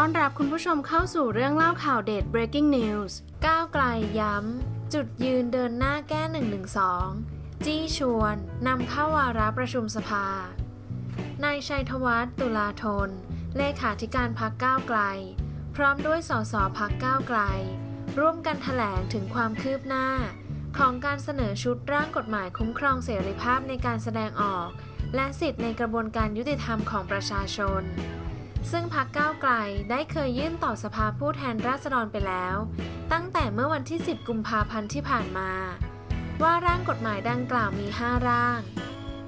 ต้อนรับคุณผู้ชมเข้าสู่เรื่องเล่าข่าวเด็ด breaking news ก้าวไกลย้ำ จุดยืนเดินหน้าแก้ 112 จี้ชวนนำเข้าวาระประชุมสภา นายชัยธวัฒน์ตุลาธน เลขาธิการพักก้าวไกล พร้อมด้วยสสพักก้าวไกล ร่วมกันถแถลงถึงความคืบหน้า ของการเสนอชุดร่างกฎหมายคุ้มครองเสรีภาพในการแสดงออก และสิทธิในกระบวนการยุติธรรมของประชาชน ซึ่งพักก้าวไกลได้เคยยื่นต่อสภาผู้แทนราษฎรไปแล้ว ตั้งแต่เมื่อวันที่ 10 กุมภาพันธ์ที่ผ่านมา ว่าร่างกฎหมายดังกล่าวมี 5 ร่าง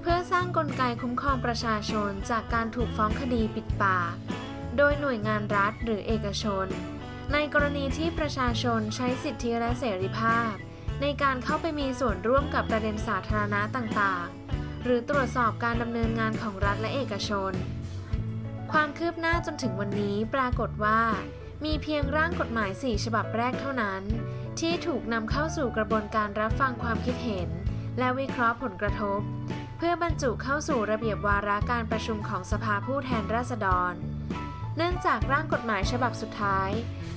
เพื่อสร้างกลไกคุ้มครองประชาชนจากการถูกฟ้องคดีปิดปาก โดยหน่วยงานรัฐหรือเอกชน ในกรณีที่ประชาชนใช้สิทธิและเสรีภาพ ในการเข้าไปมีส่วนร่วมกับประเด็นสาธารณะต่างๆ หรือตรวจสอบการดำเนินงานของรัฐและเอกชน ความคืบหน้าจนถึงวันนี้ปรากฏว่า มีเพียงร่างกฎหมาย 4 ฉบับแรกเท่านั้น ที่ถูกนำเข้าสู่กระบวนการรับฟังความคิดเห็น และวิเคราะห์ผลกระทบ เพื่อบรรจุเข้าสู่ระเบียบวาระการประชุมของสภาผู้แทนราษฎร เนื่องจากร่างกฎหมายฉบับสุดท้าย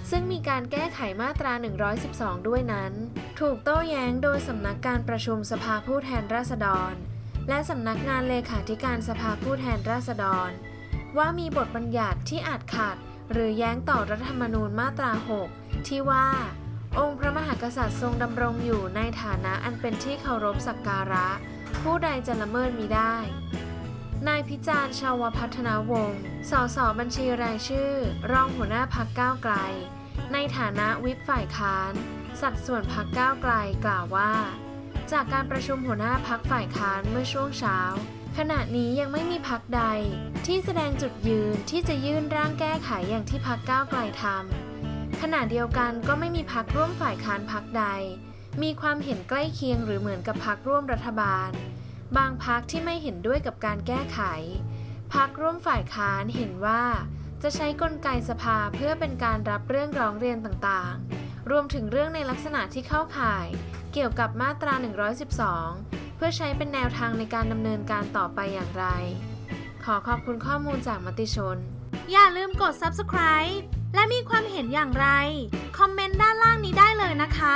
ซึ่งมีการแก้ไขมาตรา 112 ด้วยนั้น ถูกโต้แย้งโดยสำนักการประชุมสภาผู้แทนราษฎร และสำนักงานเลขาธิการสภาผู้แทนราษฎร ว่ามีบทบัญญัติที่อาจขัด หรือแย้งต่อรัฐธรรมนูญมาตรา 6 ที่ว่า องค์พระมหากษัตริย์ทรงดำรงอยู่ในฐานะอันเป็นที่เคารพสักการะ ผู้ใดจะละเมิดมิได้ นายพิจารณ์ชาวพัฒนาวงศ์สสบัญชีรายชื่อ รองหัวหน้าพักก้าวไกล ในฐานะวิปฝ่ายค้าน สัดส่วนพักก้าวไกลกล่าวว่า จากการประชุมหัวหน้าพักฝ่ายค้านเมื่อช่วงเช้า ขณะนี้ยังไม่มีพักใด ที่แสดงจุดยืนที่จะยื่นร่างแก้ไขอย่างที่พักก้าวไกลทำขณะเดียวกันก็ไม่มีพักร่วมฝ่ายค้านพักใด มีความเห็นใกล้เคียงหรือเหมือนกับพักร่วมรัฐบาล บางพักที่ไม่เห็นด้วยกับการแก้ไข พักร่วมฝ่ายค้านเห็นว่า จะใช้กลไกสภาเพื่อเป็นการรับเรื่องร้องเรียนต่างๆ รวมถึงเรื่องในลักษณะที่เข้าข่าย เกี่ยวกับมาตรา 112 พื่อใช้เป็นแนวทางในการดำเนินการต่อไปอย่างไร ขอขอบคุณข้อมูลจากมติชน อย่าลืมกด subscribe และมีความเห็นอย่างไร คอมเมนต์ด้านล่างนี้ได้เลยนะคะ